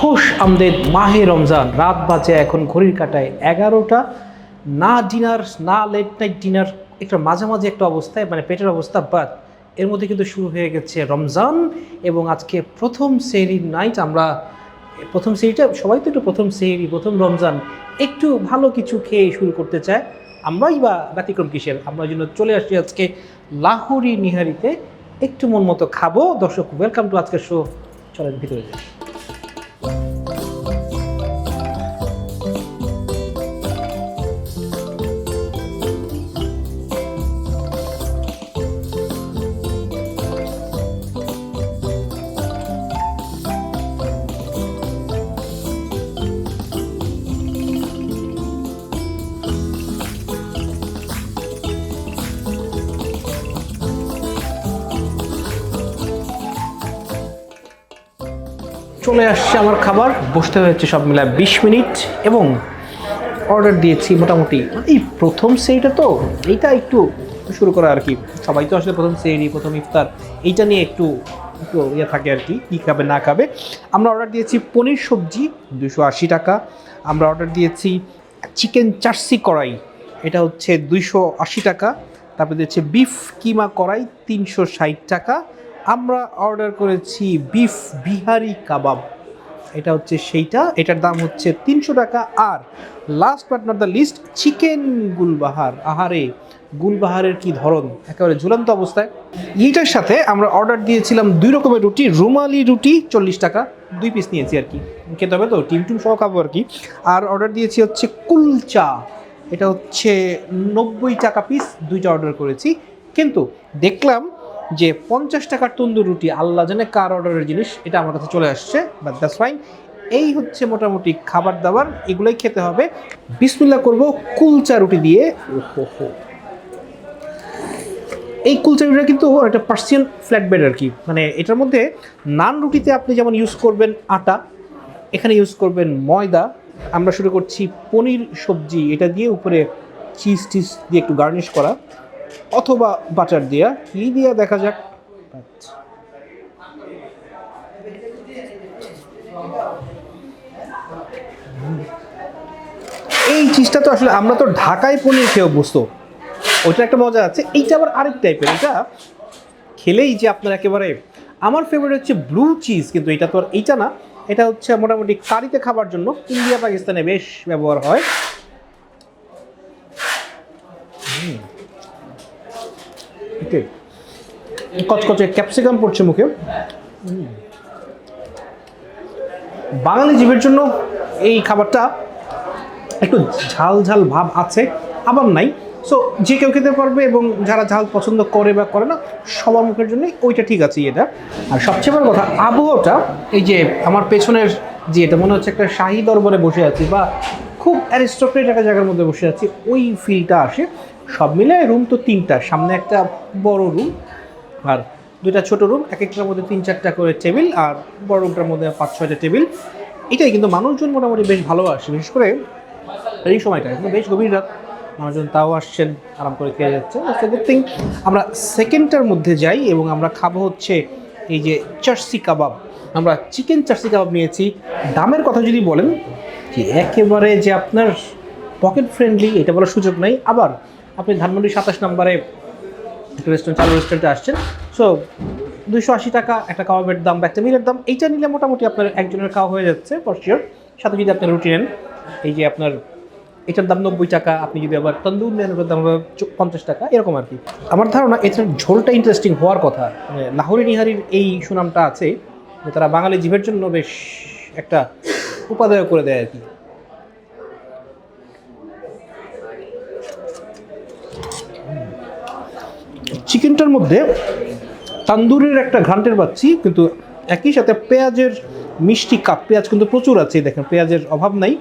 খোশ আমদেদ মাহে রমজান। রাত বাজে এখন ঘড়ির কাটায় এগারোটা। না ডিনার, না লেট নাইট ডিনার একটা মাঝামাঝি একটা অবস্থায় মানে পেটের অবস্থা বাদ এর মধ্যে কিন্তু শুরু হয়ে গেছে রমজান এবং আজকে প্রথম সেহরির নাইট আমরা, প্রথম সেহরিটা সবাই তো একটু প্রথম সেহরি প্রথম রমজান, একটু ভালো কিছু খেয়ে শুরু করতে চায়। আমরাই বা ব্যতিক্রম কিসের? আমরা জন্য চলে আসছি আজকে লাহোরি নিহারিতে একটু মন মতো খাব। দর্শক ওয়েলকাম টু আজকের শো চলেন ভিতরে যাই। চলে আসছে আমার খাবার। বসতে হয়েছে সব মিলায় বিশ মিনিট এবং অর্ডার দিয়েছি মোটামুটি। এই প্রথম সেইটা তো, এইটা একটু শুরু করা আর কি। সবাই তো আসলে প্রথম সেইরি প্রথম ইফতার। এইটা নিয়ে একটু একটু ইয়ে থাকে আর কি, কী খাবে, না খাবে। আমরা অর্ডার দিয়েছি পনির সবজি, দুশো আশি টাকা। আমরা অর্ডার দিয়েছি চিকেন চার্সি কড়াই, এটা হচ্ছে দুইশো আশি টাকা। তারপরে দিয়েছে বিফ কিমা কড়াই, তিনশো ষাট টাকা। আমরা অর্ডার করেছি বিফ বিহারি কাবাব। এটা হচ্ছে সেইটা, এটার দাম হচ্ছে তিনশো টাকা। আর last but not the least chicken Gulbahar. আহারে, গুলবাহারের কি ধরন? একেবারে ঝুলন্ত অবস্থায়। এইটার সাথে আমরা অর্ডার দিয়েছিলাম দুই রকমের রুটি, রুমালি রুটি, চল্লিশ টাকা। দুই পিস নিয়েছি আর কি। খেতে হবে তো, টিম টুম সহ খাব আর কি। আর অর্ডার দিয়েছি হচ্ছে কুলচা। এটা হচ্ছে নব্বই টাকা পিস দুইটা অর্ডার করেছি। কিন্তু দেখলাম যে পঞ্চাশ টাকার তন্দুর রুটি, আল্লাহ জানে কার অর্ডারের জিনিস, এটা আমার কাছে চলে আসছে বাট দ্যাটস ফাইন এই হচ্ছে মোটামুটি খাবার দাবার, এগুলোই খেতে হবে। বিসমিল্লা করব কুলচা রুটি দিয়ে। ওহো এই কুলচা রুটিটা কিন্তু একটা পার্সিয়ান ফ্ল্যাট বেড আর কি। মানে এটার মধ্যে নান রুটিতে আপনি যেমন ইউজ করবেন আটা, এখানে ইউজ করবেন ময়দা। আমরা শুরু করছি পনির সবজি, এটা দিয়ে উপরে চিজ টিজ দিয়ে একটু গার্নিশ করা। অথবা বাটার দিয়া। কি দিয়া দেখা যাক। এই চিজটা তো আসলে আমরা তো ঢাকায় পনির খেয়ে অভ্যস্ত ওইটা একটা মজা আছে। এইটা আবার আরেক টাইপের এটা খেলেই যে আপনার একেবারে আমার ফেভারিট হচ্ছে ব্লু চিজ কিন্তু এটা তো আর এইটা না। এটা হচ্ছে মোটামুটি কারিতে খাবার জন্য। ইন্ডিয়া, পাকিস্তানে বেশ ব্যবহার হয়। ওকে কচকচে ক্যাপসিকাম পড়ছে মুখে বাঙালি জীবের জন্য এই খাবারটা একটু ঝাল ঝাল ভাব আছে, আবার নাই। সো যে কেউ খেতে পারবে এবং যারা ঝাল পছন্দ করে বা করে না, সবার মুখের জন্য ওইটা ঠিক আছে এটা। আর সবচেয়ে বড় কথা, আবহাওয়াটা, এই যে আমার পেছনের যে এটা মনে হচ্ছে একটা শাহী দরবারে বসে আছি বা খুব অ্যারিস্টোক্রেট একটা জায়গার মধ্যে বসে আছি, ওই ফিলটা আসে। সব মিলে রুম তো তিনটা। সামনে একটা বড় রুম আর দুইটা ছোট রুম এক একটার মধ্যে তিন চারটা করে টেবিল আর বড় রুমটার মধ্যে পাঁচ ছয়টা টেবিল এটাই কিন্তু মানুষজন মোটামুটি বেশ ভালোবাসে, বিশেষ করে এই সময়টা। কিন্তু বেশ গভীর রাত। মানুষজন তাও আসছেন, আরাম করে খেয়ে যাচ্ছে গুড থিং আমরা সেকেন্ডটার মধ্যে যাই এবং আমরা খাব হচ্ছে এই যে চার্সি কাবাব। আমরা চিকেন চার্সি কাবাব নিয়েছি। দামের কথা যদি বলেন, যে একেবারে যে আপনার পকেট ফ্রেন্ডলি এটা বলার সুযোগ নাই। আবার আপনি ধানমন্ডি সাতাশ নম্বরে রেস্টুরেন্ট চালু রেস্টুরেন্টে আসছেন। সো দুশো আশি টাকা একটা কাবাবের দাম বা একটা মিলের দাম, এইটা নিলে মোটামুটি আপনার একজনের খাওয়া হয়ে যাচ্ছে ফর সাথে যদি আপনি রুটি নেন, এই যে আপনার, এটার দাম নব্বই টাকা, আপনি যদি আবার তন্দুর নেন ওটার দাম পঞ্চাশ টাকা, এরকম আর কি। আমার ধারণা এটার ঝোলটা ইন্টারেস্টিং হওয়ার কথা মানে লাহোরি নিহারির এই সুনামটা আছে, যে তারা বাঙালি জীবের জন্য বেশ একটা উপাদেয় করে দেয় আর কি। চিকেনটার মধ্যে তান্দুরের একটা ঘ্রান্টের পাচ্ছি, কিন্তু একই সাথে পেঁয়াজের মিষ্টি কাপ, পেঁয়াজ কিন্তু প্রচুর আছে দেখেন, পেঁয়াজের অভাব নাই।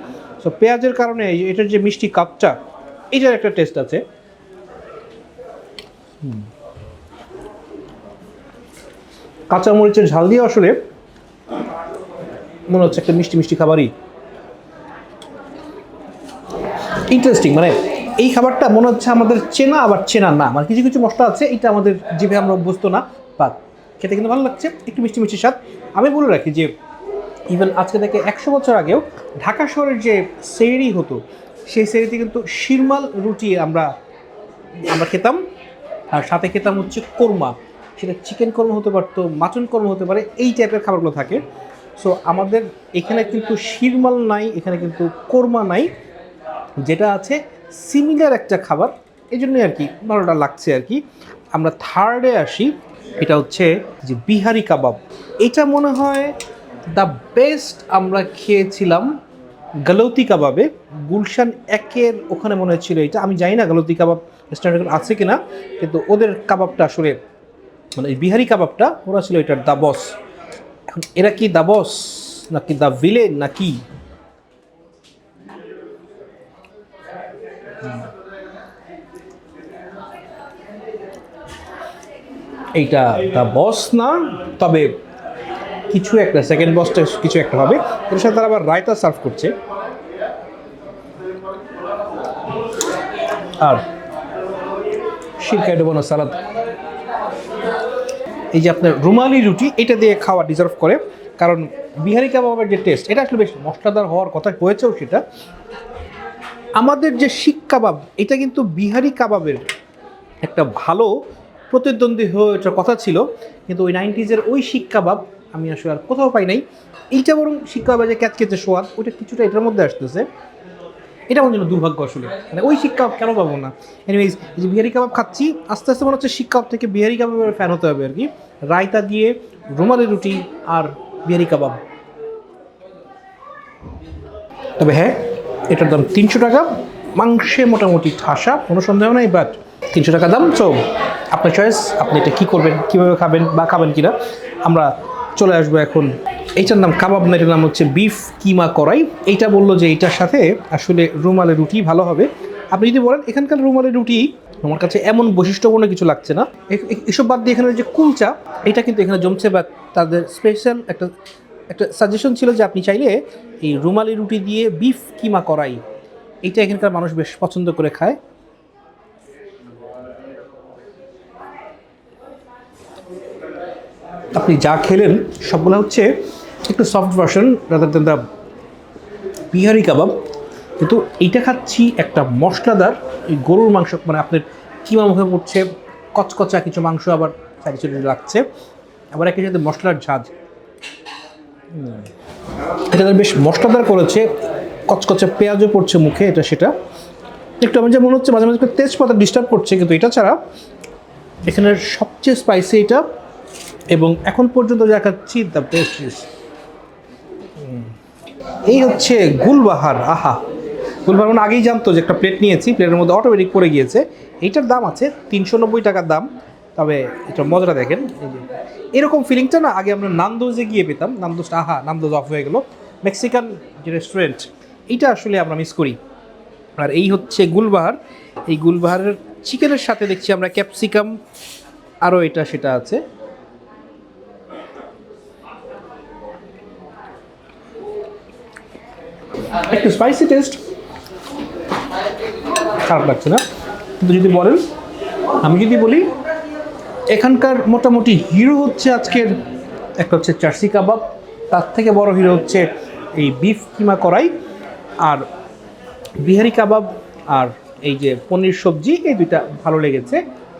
সো পেঁয়াজের কারণে এটার যে মিষ্টি কাপটা, এটার একটা টেস্ট আছে। হুম। কাঁচা মরিচের ঝাল দিয়ে আসলে মনে হচ্ছে একটা মিষ্টি মিষ্টি খাবারই। ইন্টারেস্টিং মানে এই খাবারটা মনে হচ্ছে আমাদের চেনা, আবার চেনা না। মানে কিছু কিছু মশলা আছে, এটা আমাদের জিভে আমরা অভ্যস্ত না বা খেতে কিন্তু ভালো লাগছে, একটু মিষ্টি মিষ্টি স্বাদ। আমি বলে রাখি যে ইভেন আজকে থেকে একশো বছর আগেও ঢাকা শহরের যে সেরি হতো, সেই সেরিতে কিন্তু শিরমাল রুটি আমরা আমরা খেতাম। আর সাথে খেতাম হচ্ছে কোরমা। সেটা চিকেন কর্ম হতে পারতো মাটন কর্ম হতে পারে, এই টাইপের খাবারগুলো থাকে। সো আমাদের এখানে কিন্তু শিরমাল নাই, এখানে কিন্তু কোরমা নাই। যেটা আছে সিমিলার একটা খাবার এই জন্যই আর কি ভালোটা লাগছে আর কি। আমরা থার্ডে আসি, এটা হচ্ছে যে বিহারি কাবাব। এটা মনে হয় দ্য বেস্ট আমরা খেয়েছিলাম গালৌতি কাবাবে। গুলশান একের ওখানে মনে হচ্ছিল এটা। আমি জানি না গালৌতি কাবাব রেস্টুরেন্ট আছে কিনা, কিন্তু ওদের কাবাবটা আসলে মানে বিহারি কাবাবটা, ওরা ছিল এটার দা বস এখন এরা কি দা বস নাকি দা ভিলেন নাকি এইটা দা বস না, তবে কিছু একটা সেকেন্ড বসটা কিছু একটা হবে। এর সাথে তারা আবার রায়তা সার্ভ করছে। আর শিরকাই ডোবানো সালাদ এই যে আপনার রুমালি রুটি, এটা দিয়ে খাওয়া ডিজার্ভ করে। কারণ বিহারি কাবাবের যে টেস্ট এটা আসলে বেশ মশলাদার হওয়ার কথা হয়েছেও সেটা। আমাদের যে শিক কাবাব, এটা কিন্তু বিহারি কাবাবের একটা ভালো প্রতিদ্বন্দ্বী হয়ে ওঠার কথা ছিল। কিন্তু ওই নাইনটিজের ওই শিক কাবাব আমি আসলে আর কোথাও পাই নাই। এইটা বরং শিক কাবাবের যে ক্যাচকেচে সোয়াদ ওটা কিছুটা এটার মধ্যে আসতেছে। এটা আমার জন্য দুর্ভাগ্য আসলে। মানে ওই শিক কাবাব কেন পাবো না? এনিওয়েজ যে বিহারি কাবাব খাচ্ছি, আস্তে আস্তে মনে হচ্ছে শিক কাবাব থেকে বিহারি কাবাবের ফ্যান হতে হবে আর কি রায়তা দিয়ে রুমালি রুটি আর বিহারি কাবাব। তবে হ্যাঁ এটার দাম তিনশো টাকা। মাংসে মোটামুটি ঠাসা, কোনো সন্দেহ নাই বাট তিনশো টাকা দাম। তো আপনার চয়েস আপনি এটা কী করবেন, কীভাবে খাবেন বা খাবেন কিনা, আমরা চলে আসব এখন। এইটার নাম কাবাব না, এটার নাম হচ্ছে বিফ কিমা করাই এইটা বলল যে এইটার সাথে আসলে রুমালের রুটি ভালো হবে। আপনি যদি বলেন, এখানকার রুমালের রুটি আমার কাছে এমন বৈশিষ্ট্যপূর্ণ কিছু লাগছে না। এসব বাদ দিয়ে এখানে যে কুলচা, এটা কিন্তু এখানে জমছে বা তাদের স্পেশাল একটা একটা সাজেশন ছিল যে আপনি চাইলে এই রুমালি রুটি দিয়ে বিফ কিমা করাই এটা এখানকার মানুষ বেশ পছন্দ করে খায়। আপনি যা খেলেন সবগুলো হচ্ছে একটু soft version rather than the Bihari kebab. কিন্তু এইটা খাচ্ছি একটা মশলাদার, এই গরুর মাংস মানে আপনার কিমা মুখে পড়ছে, কচকচা কিছু মাংস আবার সাইডে সাইডে লাগছে। আবার একই সাথে মশলার ঝাঁজ। এটা বেশ মশলাদার করেছে, কচকচে পেঁয়াজও পড়ছে মুখে, এটা সেটা। একটু আমার যে মনে হচ্ছে, মাঝে মাঝে তেজপাতা ডিস্টার্ব করছে, কিন্তু এটা ছাড়া এখানের সবচেয়ে স্পাইসি এটা, এবং এখন পর্যন্ত যা খাচ্ছি দ্য বেস্ট ইস এই হচ্ছে গুলবাহার, আহা। গুলবাহার মানে আগেই জানতো যে একটা প্লেট নিয়েছি প্লেটের মধ্যে অটোমেটিক পড়ে গিয়েছে। এইটার দাম আছে তিনশো নব্বই টাকার দাম। তবে এটা মজাটা দেখেন। এই যে, এরকম ফিলিংটা না আগে আমরা নান্দোজে গিয়ে পেতাম। নান্দোজটা আহা নান্দোজ অফ হয়ে গেল। মেক্সিকান যে রেস্টুরেন্ট এইটা আসলে আমরা মিস করি। আর এই হচ্ছে গুলবাহার। এই গুলবাহারের চিকেনের সাথে দেখছি আমরা ক্যাপসিকাম আরও এটা সেটা আছে। একটু স্পাইসি টেস্ট খারাপ লাগছে না। কিন্তু যদি বলেন, আমি যদি বলি এখানকার মোটামুটি হিরো হচ্ছে আজকের একটা হচ্ছে চার্সি কাবাব। তার থেকে বড় হিরো হচ্ছে এই বিফ কিমা করাই আর বিহারি কাবাব আর এই যে পনির সবজি, এই দুইটা ভালো লেগেছে।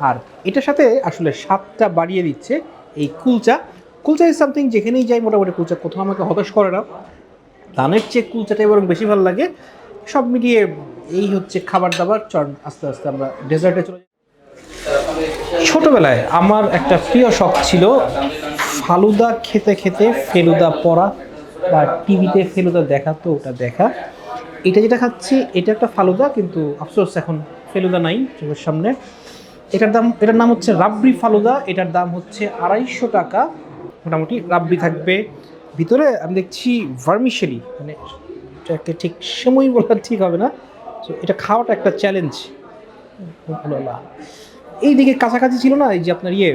আর এটার সাথে আসলে স্বাদটা বাড়িয়ে দিচ্ছে এই কুলচা। কুলচা ইজ সামথিং যেখানেই যাই মোটামুটি কুলচা, কোথাও আমাকে হতাশ করে না। ধানের চেয়ে কুলচাটাই বরং বেশি ভালো লাগে। সব মিলিয়ে এই হচ্ছে খাবার দাবার। চল, আস্তে আস্তে আমরা ডেজার্টে চলে। ছোটবেলায় আমার একটা প্রিয় শখ ছিল ফালুদা খেতে খেতে ফেলুদা পড়া বা টিভিতে ফেলুদা দেখা, তো ওটা দেখা। এটা যেটা খাচ্ছি, এটা একটা ফালুদা, কিন্তু আফসোস, এখন ফেলুদা নাই চোখের সামনে। এটার দাম, এটার নাম হচ্ছে রাবড়ি ফালুদা, এটার দাম হচ্ছে আড়াইশো টাকা। মোটামুটি রাবড়ি থাকবে। ভিতরে আমি দেখছি ভার্মিশেলি মানে এটাকে ঠিক সময় বলা ঠিক হবে না। তো এটা খাওয়াটা একটা চ্যালেঞ্জ এইদিকে কাছাকাছি ছিল না, এই যে আপনার ইয়ে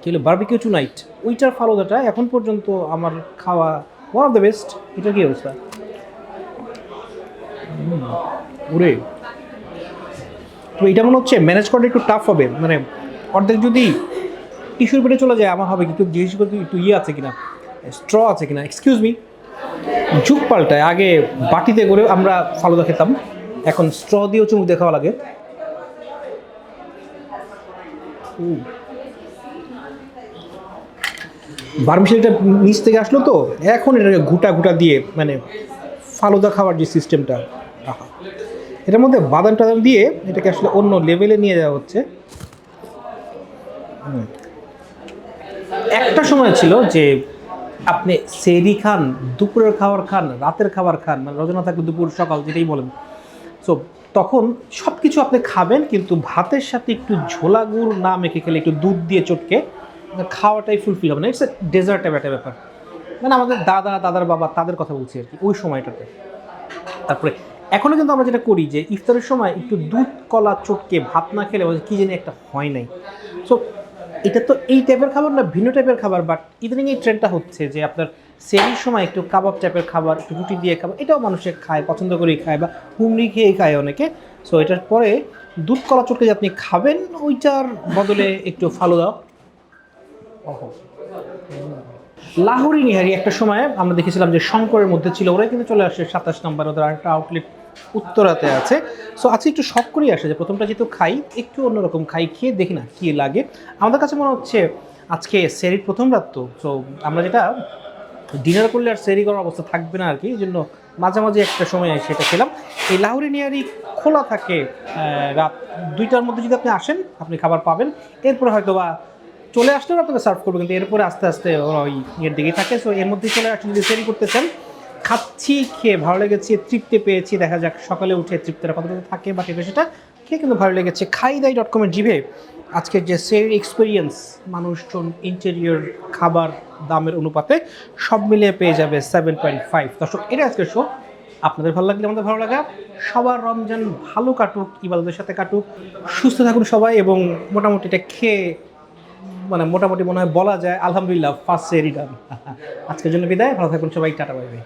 কি হলো বার্বিকিউ টু নাইট ওইটার ফালুদাটা এখন পর্যন্ত আমার খাওয়া ওয়ান অফ দ্য বেস্ট এটা কি অবস্থা? ওরে। তো এটা মনে হচ্ছে ম্যানেজ করাটা একটু টাফ হবে মানে অর্ধেক যদি টিস্যুর পেটে চলে যায়, আমার হবে, কিন্তু জিজ্ঞেস করতে একটু ইয়ে আছে কিনা স্ট্র আছে কিনা এক্সকিউজ মি যুগ পাল্টায়। আগে বাটিতে করে আমরা ফালুদা খেতাম, এখন স্ট্র দিয়েও চুমুক দেখাওয়া লাগে। বার্মিশালটা নিচ থেকে আসলো তো? এখন এটাকে ঘুটা ঘুটা দিয়ে মানে ফালুদা খাওয়ার যে সিস্টেমটা আহা এটার মধ্যে বাদাম টাদাম দিয়ে এটাকে আসলে অন্য লেভেলে নিয়ে যাওয়া হচ্ছে। একটা সময় ছিল যে আপনি সেরি খান, দুপুরের খাবার খান, রাতের খাবার খান মানে রজনা থাকলে দুপুর সকাল যেটাই বলেন। সো তখন সব কিছু আপনি খাবেন, কিন্তু ভাতের সাথে একটু ঝোলা গুড় না মেখে খেলে একটু দুধ দিয়ে চটকে খাওয়াটাই ফুলফিল হবে না ইটস এ ডেজার্ট একটা ব্যাপার। মানে আমাদের দাদা, দাদার বাবা তাদের কথা বলছি আর কি, ওই সময়টাতে। তারপরে এখনও কিন্তু আমরা যেটা করি যে ইফতারের সময় একটু দুধ, কলা চটকে ভাত না খেলে কি জানি একটা হয় নাই। সো এটা তো এই টাইপের খাবার না, ভিন্ন টাইপের খাবার বাট ইদানিং এই ট্রেন্ডটা হচ্ছে যে আপনার সেরির সময় একটু কাবাব টাইপের খাবার, একটু রুটি দিয়ে খাবার, এটাও মানুষে খায়, পছন্দ করেই খায় বা হুমড়ি খেয়েই খায় অনেকে। সো এটার পরে দুধ কলা চটকে আপনি খাবেন, ওইটার বদলে একটু ফালুদা লাহোরি নিহারি, একটা সময় আমরা দেখেছিলাম যে শঙ্করের মধ্যে ছিল, ওরাই কিন্তু চলে আসে সাতাশ নম্বর, ওদের আরেকটা আউটলেট উত্তরাতে আছে। সো আজকে একটু শখ করেই আসে যে প্রথমটা যেহেতু খাই, একটু অন্যরকম খাই, খেয়ে দেখি না কী লাগে। আমাদের কাছে মনে হচ্ছে আজকে সেরির প্রথম রাত তো। সো আমরা যেটা ডিনার করলে আর সেরি করার অবস্থা থাকবে না আর কি এই জন্য মাঝামাঝি একটা সময় সেটা খেলাম। এই লাহোরি নিয়ারি খোলা থাকে রাত দুইটার মধ্যে যদি আপনি আসেন, আপনি খাবার পাবেন। এরপরে হয়তো বা চলে আসলেও আপনাকে সার্ভ করবে, কিন্তু এরপরে আস্তে আস্তে ওরা ওই ইয়ের দিকেই থাকে। সো এর মধ্যেই চলে আসলে যদি সেরি করতে চান, খাচ্ছি, খেয়ে ভালো লেগেছে, তৃপ্তি পেয়েছি, দেখা যাক সকালে উঠে তৃপ্তিটা কতটুকু থাকে বা সেটা। খেয়ে কিন্তু ভালো লেগেছে। খাই দাই ডট কমের জিভে আজকের যে সের এক্সপিরিয়েন্স মানুষজন ইন্টেরিয়র খাবার দামের অনুপাতে সব মিলিয়ে পেয়ে যাবে সেভেন পয়েন্ট ফাইভ দর্শক, এটা আজকের শো আপনাদের ভালো লাগলে আমাদের ভালো লাগা। সবার রমজান ভালো কাটুক, ইবাদতের সাথে কাটুক। সুস্থ থাকুন সবাই এবং মোটামুটি এটা খেয়ে মানে মোটামুটি মনে হয় বলা যায়, আলহামদুলিল্লাহ ফার্স্ট সেরি ডান আজকের জন্য বিদায়, ভালো থাকুন সবাই, টাটা বাই বাই